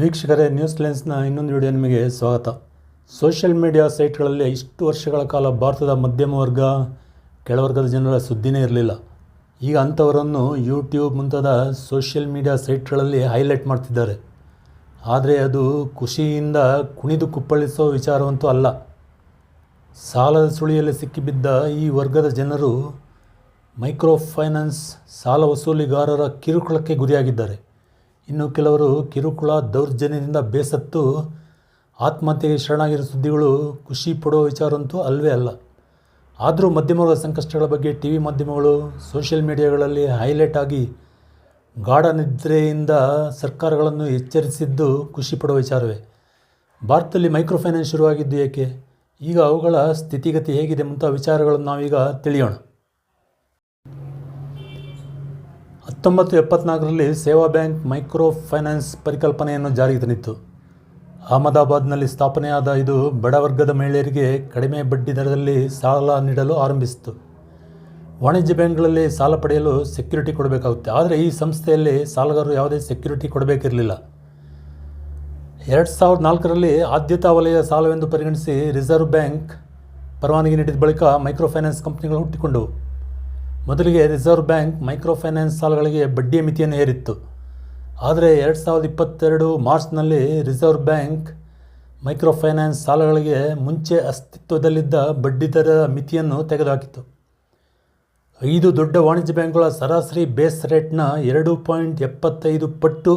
ವೀಕ್ಷಕರೇ, ನ್ಯೂಸ್ ಲೆನ್ಸ್ನ ಇನ್ನೊಂದು ವಿಡಿಯೋ ನಿಮಗೆ ಸ್ವಾಗತ. ಸೋಷಿಯಲ್ ಮೀಡಿಯಾ ಸೈಟ್ಗಳಲ್ಲಿ ಇಷ್ಟು ವರ್ಷಗಳ ಕಾಲ ಭಾರತದ ಮಧ್ಯಮ ವರ್ಗ ಕೆಳವರ್ಗದ ಜನರ ಸುದ್ದಿನೇ ಇರಲಿಲ್ಲ. ಈಗ ಅಂಥವರನ್ನು ಯೂಟ್ಯೂಬ್ ಮುಂತಾದ ಸೋಷಿಯಲ್ ಮೀಡಿಯಾ ಸೈಟ್ಗಳಲ್ಲಿ ಹೈಲೈಟ್ ಮಾಡ್ತಿದ್ದಾರೆ. ಆದರೆ ಅದು ಖುಷಿಯಿಂದ ಕುಣಿದು ಕುಪ್ಪಳಿಸೋ ವಿಚಾರವಂತೂ ಅಲ್ಲ. ಸಾಲದ ಸುಳಿಯಲ್ಲಿ ಸಿಕ್ಕಿಬಿದ್ದ ಈ ವರ್ಗದ ಜನರು ಮೈಕ್ರೋ ಫೈನಾನ್ಸ್ ಸಾಲ ವಸೂಲಿಗಾರರ ಕಿರುಕುಳಕ್ಕೆ ಗುರಿಯಾಗಿದ್ದಾರೆ. ಇನ್ನು ಕೆಲವರು ಕಿರುಕುಳ ದೌರ್ಜನ್ಯದಿಂದ ಬೇಸತ್ತು, ಆತ್ಮಹತ್ಯೆಗೆ ಶರಣಾಗಿರೋ ಸುದ್ದಿಗಳು ಖುಷಿ ಪಡುವ ವಿಚಾರಂತೂ ಅಲ್ವೇ ಅಲ್ಲ. ಆದರೂ ಮಧ್ಯಮಗಳ ಸಂಕಷ್ಟಗಳ ಬಗ್ಗೆ ಟಿ ವಿ ಮಾಧ್ಯಮಗಳು ಸೋಷಿಯಲ್ ಮೀಡಿಯಾಗಳಲ್ಲಿ ಹೈಲೈಟ್ ಆಗಿ ಗಾಢ ನಿದ್ರೆಯಿಂದ ಸರ್ಕಾರಗಳನ್ನು ಎಚ್ಚರಿಸಿದ್ದು ಖುಷಿ ಪಡುವ ವಿಚಾರವೇ. ಭಾರತದಲ್ಲಿ ಮೈಕ್ರೋ ಫೈನಾನ್ಸ್ ಶುರುವಾಗಿದ್ದು ಏಕೆ? ಈಗ ಅವುಗಳ ಸ್ಥಿತಿಗತಿ ಹೇಗಿದೆ ಮುಂತ ವಿಚಾರಗಳನ್ನು ನಾವೀಗ ತಿಳಿಯೋಣ. ಹತ್ತೊಂಬತ್ತು ಎಪ್ಪತ್ನಾಲ್ಕರಲ್ಲಿ ಸೇವಾ ಬ್ಯಾಂಕ್ ಮೈಕ್ರೋ ಫೈನಾನ್ಸ್ ಪರಿಕಲ್ಪನೆಯನ್ನು ಜಾರಿಗೆ ತಂದಿತ್ತು. ಅಹಮದಾಬಾದ್ನಲ್ಲಿ ಸ್ಥಾಪನೆಯಾದ ಇದು ಬಡವರ್ಗದ ಮಹಿಳೆಯರಿಗೆ ಕಡಿಮೆ ಬಡ್ಡಿ ದರದಲ್ಲಿ ಸಾಲ ನೀಡಲು ಆರಂಭಿಸಿತು ವಾಣಿಜ್ಯ ಬ್ಯಾಂಕ್ಗಳಲ್ಲಿ ಸಾಲ ಪಡೆಯಲು ಸೆಕ್ಯುರಿಟಿ ಕೊಡಬೇಕಾಗುತ್ತೆ. ಆದರೆ ಈ ಸಂಸ್ಥೆಯಲ್ಲಿ ಸಾಲಗಾರರು ಯಾವುದೇ ಸೆಕ್ಯೂರಿಟಿ ಕೊಡಬೇಕಿರಲಿಲ್ಲ. ಎರಡು ಸಾವಿರದ ನಾಲ್ಕರಲ್ಲಿ ಆದ್ಯತಾ ವಲಯ ಸಾಲವೆಂದು ಪರಿಗಣಿಸಿ ರಿಸರ್ವ್ ಬ್ಯಾಂಕ್ ಪರವಾನಗಿ ನೀಡಿದ ಬಳಿಕ ಮೈಕ್ರೋ ಫೈನಾನ್ಸ್ ಕಂಪ್ನಿಗಳು ಹುಟ್ಟಿಕೊಂಡವು. ಮೊದಲಿಗೆ ರಿಸರ್ವ್ ಬ್ಯಾಂಕ್ ಮೈಕ್ರೋ ಫೈನಾನ್ಸ್ ಸಾಲಗಳಿಗೆ ಬಡ್ಡಿಯ ಮಿತಿಯನ್ನು ಏರಿತ್ತು. ಆದರೆ ಎರಡು ಸಾವಿರದ ಇಪ್ಪತ್ತೆರಡು ಮಾರ್ಚ್ನಲ್ಲಿ ರಿಸರ್ವ್ ಬ್ಯಾಂಕ್ ಮೈಕ್ರೋ ಫೈನಾನ್ಸ್ ಸಾಲಗಳಿಗೆ ಮುಂಚೆ ಅಸ್ತಿತ್ವದಲ್ಲಿದ್ದ ಬಡ್ಡಿದರ ಮಿತಿಯನ್ನು ತೆಗೆದುಹಾಕಿತು ಐದು ದೊಡ್ಡ ವಾಣಿಜ್ಯ ಬ್ಯಾಂಕ್ಗಳ ಸರಾಸರಿ ಬೇಸ್ ರೇಟ್ನ ಎರಡು ಪಾಯಿಂಟ್ ಎಪ್ಪತ್ತೈದು ಪಟ್ಟು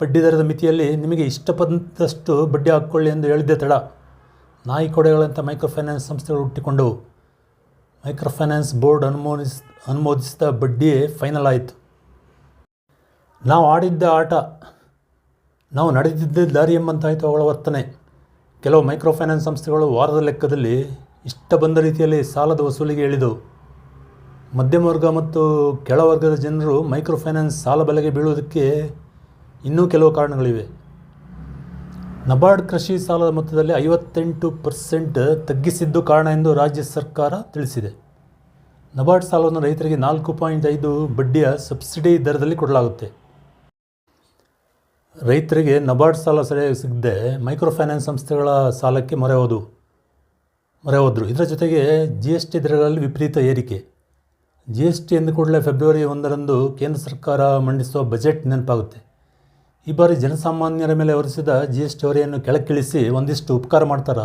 ಬಡ್ಡಿದರದ ಮಿತಿಯಲ್ಲಿ ನಿಮಗೆ ಇಷ್ಟಪಟ್ಟಷ್ಟು ಬಡ್ಡಿ ಹಾಕ್ಕೊಳ್ಳಿ ಎಂದು ಹೇಳಿದ್ದೆ ತಡ. ನಾಯಿ ಕೊಡೆಗಳಂಥ ಮೈಕ್ರೋ ಫೈನಾನ್ಸ್ ಸಂಸ್ಥೆಗಳು ಹುಟ್ಟಿಕೊಂಡವು. ಮೈಕ್ರೋ ಫೈನಾನ್ಸ್ ಬೋರ್ಡ್ ಅನುಮೋದಿಸ್, ಅನುಮೋದಿಸಿದ ಬಡ್ಡಿಯೇ ಫೈನಲ್ ಆಯಿತು. ನಾವು ಆಡಿದ್ದ ಆಟ, ನಾವು ನಡೆದಿದ್ದ ದಾರಿ ಎಂಬಂತಾಯಿತು ಅವಳ ವರ್ತನೆ. ಕೆಲವು ಮೈಕ್ರೋಫೈನಾನ್ಸ್ ಸಂಸ್ಥೆಗಳು ವಾರದ ಲೆಕ್ಕದಲ್ಲಿ ಇಷ್ಟ ಬಂದ ರೀತಿಯಲ್ಲಿ ಸಾಲದ ವಸೂಲಿಗೆ ಇಳಿದವು. ಮಧ್ಯಮ ವರ್ಗ ಮತ್ತು ಕೆಳವರ್ಗದ ಜನರು ಮೈಕ್ರೋಫೈನಾನ್ಸ್ ಸಾಲ ಬಲೆಗೆ ಬೀಳುವುದಕ್ಕೆ ಇನ್ನೂ ಕೆಲವು ಕಾರಣಗಳಿವೆ. ನಬಾರ್ಡ್ ಕೃಷಿ ಸಾಲದ ಮೊತ್ತದಲ್ಲಿ ಐವತ್ತೆಂಟು ಪರ್ಸೆಂಟ್ ತಗ್ಗಿಸಿದ್ದು ಕಾರಣ ಎಂದು ರಾಜ್ಯ ಸರ್ಕಾರ ತಿಳಿಸಿದೆ. ನಬಾರ್ಡ್ ಸಾಲವನ್ನು ರೈತರಿಗೆ ನಾಲ್ಕು ಪಾಯಿಂಟ್ ಐದು ಬಡ್ಡಿಯ ಸಬ್ಸಿಡಿ ದರದಲ್ಲಿ ಕೊಡಲಾಗುತ್ತೆ. ರೈತರಿಗೆ ನಬಾರ್ಡ್ ಸಾಲ ಸರಿಯಾಗಿ ಸಿಗದೆ ಮೈಕ್ರೋ ಫೈನಾನ್ಸ್ ಸಂಸ್ಥೆಗಳ ಸಾಲಕ್ಕೆ ಮೊರೆ ಹೋದವು ಮೊರೆ ಹೋದರು. ಇದರ ಜೊತೆಗೆ ಜಿ ಎಸ್ ಟಿ ದರಗಳಲ್ಲಿ ವಿಪರೀತ ಏರಿಕೆ. ಜಿ ಎಸ್ ಟಿ ಎಂದು ಕೂಡಲೇ ಫೆಬ್ರವರಿ ಒಂದರಂದು ಕೇಂದ್ರ ಸರ್ಕಾರ ಮಂಡಿಸುವ ಬಜೆಟ್ ನೆನಪಾಗುತ್ತೆ. ಈ ಬಾರಿ ಜನಸಾಮಾನ್ಯರ ಮೇಲೆ ಹೊರಿಸಿದ ಜಿ ಎಸ್ ಟಿ ಹೊರೆಯನ್ನು ಕೆಳಕ್ಕಿಳಿಸಿ ಒಂದಿಷ್ಟು ಉಪಕಾರ ಮಾಡ್ತಾರಾ?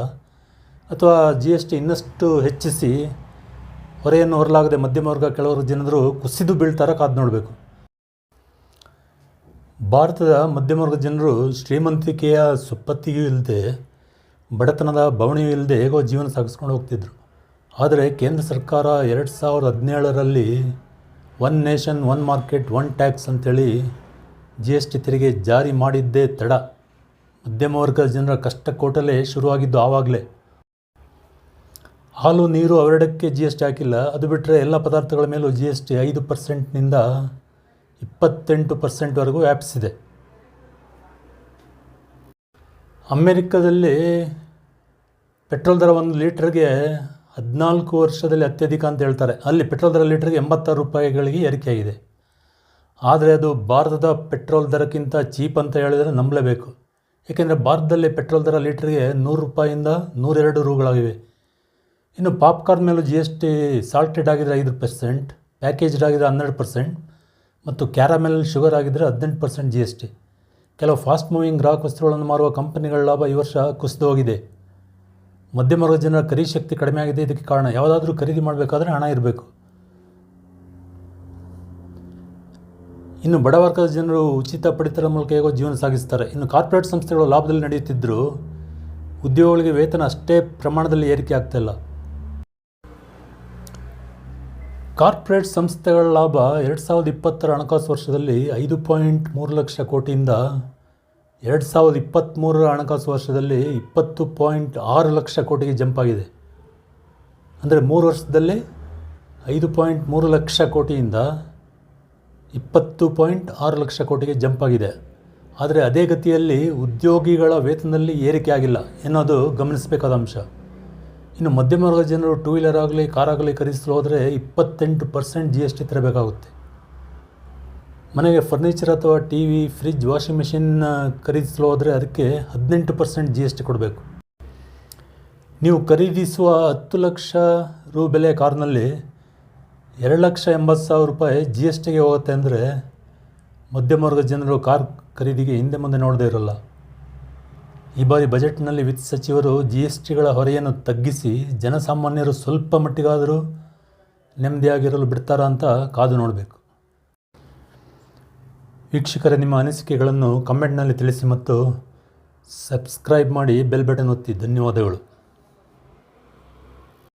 ಅಥವಾ ಜಿ ಎಸ್ ಟಿ ಇನ್ನಷ್ಟು ಹೆಚ್ಚಿಸಿ ಹೊರೆಯನ್ನು ಹೊರಲಾಗದೆ ಮಧ್ಯಮ ವರ್ಗ ಕೆಲವರು ಜನರು ಕುಸಿದು ಬೀಳ್ತಾರ ಕಾದು ನೋಡಬೇಕು. ಭಾರತದ ಮಧ್ಯಮ ವರ್ಗ ಜನರು ಶ್ರೀಮಂತಿಕೆಯ ಸುಪ್ಪತ್ತಿಗೂ ಇಲ್ಲದೆ ಬಡತನದ ಬವಣೆಯೂ ಇಲ್ಲದೆ ಹೇಗೋ ಜೀವನ ಸಾಗಿಸ್ಕೊಂಡು ಹೋಗ್ತಿದ್ರು. ಆದರೆ ಕೇಂದ್ರ ಸರ್ಕಾರ ಎರಡು ಸಾವಿರದ ಹದಿನೇಳರಲ್ಲಿ one nation one market one tax ಅಂತೇಳಿ ಜಿ ಎಸ್ ಟಿ ತೆರಿಗೆ ಜಾರಿ ಮಾಡಿದ್ದೇ ತಡ. ಮಧ್ಯಮ ವರ್ಗದ ಜನರ ಕಷ್ಟ ಕೋಟಲೇ ಶುರುವಾಗಿದ್ದು ಆವಾಗಲೇ. ಹಾಲು, ನೀರು ಅವೆರಡಕ್ಕೆ ಜಿ ಎಸ್ ಟಿ ಹಾಕಿಲ್ಲ. ಅದು ಬಿಟ್ಟರೆ ಎಲ್ಲ ಪದಾರ್ಥಗಳ ಮೇಲೂ ಜಿ ಎಸ್ ಟಿ ಐದು ಪರ್ಸೆಂಟ್ನಿಂದ ಇಪ್ಪತ್ತೆಂಟು ಪರ್ಸೆಂಟ್ವರೆಗೂ ವ್ಯಾಪಿಸಿದೆ. ಅಮೆರಿಕದಲ್ಲಿ ಪೆಟ್ರೋಲ್ ದರ ಒಂದು ಲೀಟ್ರಿಗೆ ಹದಿನಾಲ್ಕು ವರ್ಷದಲ್ಲಿ ಅತ್ಯಧಿಕ ಅಂತ ಹೇಳ್ತಾರೆ. ಅಲ್ಲಿ ಪೆಟ್ರೋಲ್ ದರ ಲೀಟ್ರಿಗೆ ಎಂಬತ್ತಾರು ರೂಪಾಯಿಗಳಿಗೆ ಏರಿಕೆಯಾಗಿದೆ. ಆದರೆ ಅದು ಭಾರತದ ಪೆಟ್ರೋಲ್ ದರಕ್ಕಿಂತ ಚೀಪ್ ಅಂತ ಹೇಳಿದರೆ ನಂಬಲೇಬೇಕು. ಏಕೆಂದರೆ ಭಾರತದಲ್ಲಿ ಪೆಟ್ರೋಲ್ ದರ ಲೀಟ್ರಿಗೆ ನೂರು ರೂಪಾಯಿಂದ ನೂರೆರಡು ರೂಗಳಾಗಿವೆ. ಇನ್ನು ಪಾಪ್ಕಾರ್ನ್ ಮೇಲೂ ಜಿ ಎಸ್ ಟಿ ಸಾಲ್ಟೆಡ್ ಆಗಿದ್ದರೆ ಐದು ಪರ್ಸೆಂಟ್ ಪ್ಯಾಕೇಜ್ಡ್ ಆಗಿದ್ದರೆ ಹನ್ನೆರಡು ಪರ್ಸೆಂಟ್ ಮತ್ತು ಕ್ಯಾರಾಮೆಲ್ ಶುಗರ್ ಆಗಿದ್ದರೆ ಹದಿನೆಂಟು ಪರ್ಸೆಂಟ್ ಜಿ ಎಸ್ ಟಿ ಕೆಲವು ಫಾಸ್ಟ್ ಮೂವಿಂಗ್ ಗ್ರಾಹಕ ವಸ್ತುಗಳನ್ನು ಮಾರುವ ಕಂಪನಿಗಳ ಲಾಭ ಈ ವರ್ಷ ಕುಸಿದು ಹೋಗಿದೆ. ಮಧ್ಯಮ ವರ್ಗದ ಜನರ ಖರೀದಿ ಶಕ್ತಿ ಕಡಿಮೆ ಆಗಿದೆ. ಇದಕ್ಕೆ ಕಾರಣ ಯಾವುದಾದ್ರೂ ಖರೀದಿ ಮಾಡಬೇಕಾದ್ರೆ ಹಣ ಇರಬೇಕು. ಇನ್ನು ಬಡವರ್ಗದ ಜನರು ಉಚಿತ ಪಡಿತರ ಮೂಲಕ ಹೇಗೋ ಜೀವನ ಸಾಗಿಸ್ತಾರೆ. ಇನ್ನು ಕಾರ್ಪೊರೇಟ್ ಸಂಸ್ಥೆಗಳು ಲಾಭದಲ್ಲಿ ನಡೆಯುತ್ತಿದ್ದರೂ ಉದ್ಯೋಗಿಗಳಿಗೆ ವೇತನ ಅಷ್ಟೇ ಪ್ರಮಾಣದಲ್ಲಿ ಏರಿಕೆ ಆಗ್ತಾಯಿಲ್ಲ ಕಾರ್ಪೊರೇಟ್ ಸಂಸ್ಥೆಗಳ ಲಾಭ ಎರಡು ಸಾವಿರದ ಇಪ್ಪತ್ತರ ಹಣಕಾಸು ವರ್ಷದಲ್ಲಿ ಐದು ಪಾಯಿಂಟ್ ಮೂರು ಲಕ್ಷ ಕೋಟಿಯಿಂದ ಎರಡು ಸಾವಿರದ ಇಪ್ಪತ್ತ್ಮೂರರ ಹಣಕಾಸು ವರ್ಷದಲ್ಲಿ ಇಪ್ಪತ್ತು ಪಾಯಿಂಟ್ ಆರು ಲಕ್ಷ ಕೋಟಿಗೆ ಜಂಪ್ ಆಗಿದೆ. ಅಂದರೆ ಮೂರು ವರ್ಷದಲ್ಲಿ ಐದು ಪಾಯಿಂಟ್ ಮೂರು ಲಕ್ಷ ಕೋಟಿಯಿಂದ ಇಪ್ಪತ್ತು ಪಾಯಿಂಟ್ ಆರು ಲಕ್ಷ ಕೋಟಿಗೆ ಜಂಪ್ ಆಗಿದೆ. ಆದರೆ ಅದೇ ಗತಿಯಲ್ಲಿ ಉದ್ಯೋಗಿಗಳ ವೇತನದಲ್ಲಿ ಏರಿಕೆ ಆಗಿಲ್ಲ ಎನ್ನೋದು ಗಮನಿಸಬೇಕಾದ ಅಂಶ. ಇನ್ನು ಮಧ್ಯಮ ವರ್ಗದ ಜನರು ಟೂ ವೀಲರ್ ಆಗಲಿ ಕಾರ್ ಆಗಲಿ ಖರೀದಿಸಲು ಹೋದರೆ ಇಪ್ಪತ್ತೆಂಟು ಪರ್ಸೆಂಟ್ ಜಿ ಎಸ್ ಟಿ ತರಬೇಕಾಗುತ್ತೆ. ಮನೆಗೆ ಫರ್ನಿಚರ್ ಅಥವಾ T V fridge washing machine ಖರೀದಿಸಲು ಹೋದರೆ ಅದಕ್ಕೆ ಹದಿನೆಂಟು ಪರ್ಸೆಂಟ್ ಜಿ ಎಸ್ ಟಿ ಕೊಡಬೇಕು. ನೀವು ಖರೀದಿಸುವ ಹತ್ತು ಲಕ್ಷ ರು ಬೆಲೆ ಕಾರ್ನಲ್ಲಿ ಎರಡು ಲಕ್ಷ ಎಂಬತ್ತು ಸಾವಿರ ರೂಪಾಯಿ ಜಿ ಎಸ್ ಟಿಗೆ ಹೋಗುತ್ತೆ ಅಂದರೆ ಮಧ್ಯಮ ವರ್ಗದ ಜನರು ಕಾರ್ ಖರೀದಿಗೆ ಹಿಂದೆ ಮುಂದೆ ನೋಡದೇ ಇರೋಲ್ಲ. ಈ ಬಾರಿ ಬಜೆಟ್ನಲ್ಲಿ ವಿತ್ತ ಸಚಿವರು ಜಿ ಎಸ್ ಟಿಗಳ ಹೊರೆಯನ್ನು ತಗ್ಗಿಸಿ ಜನಸಾಮಾನ್ಯರು ಸ್ವಲ್ಪ ಮಟ್ಟಿಗಾದರೂ ನೆಮ್ಮದಿಯಾಗಿರಲು ಬಿಡ್ತಾರಾ ಅಂತ ಕಾದು ನೋಡಬೇಕು. ವೀಕ್ಷಕರ, ನಿಮ್ಮ ಅನಿಸಿಕೆಗಳನ್ನು ಕಮೆಂಟ್ನಲ್ಲಿ ತಿಳಿಸಿ ಮತ್ತು ಸಬ್ಸ್ಕ್ರೈಬ್ ಮಾಡಿ ಬೆಲ್ ಬಟನ್ ಒತ್ತಿ. ಧನ್ಯವಾದಗಳು.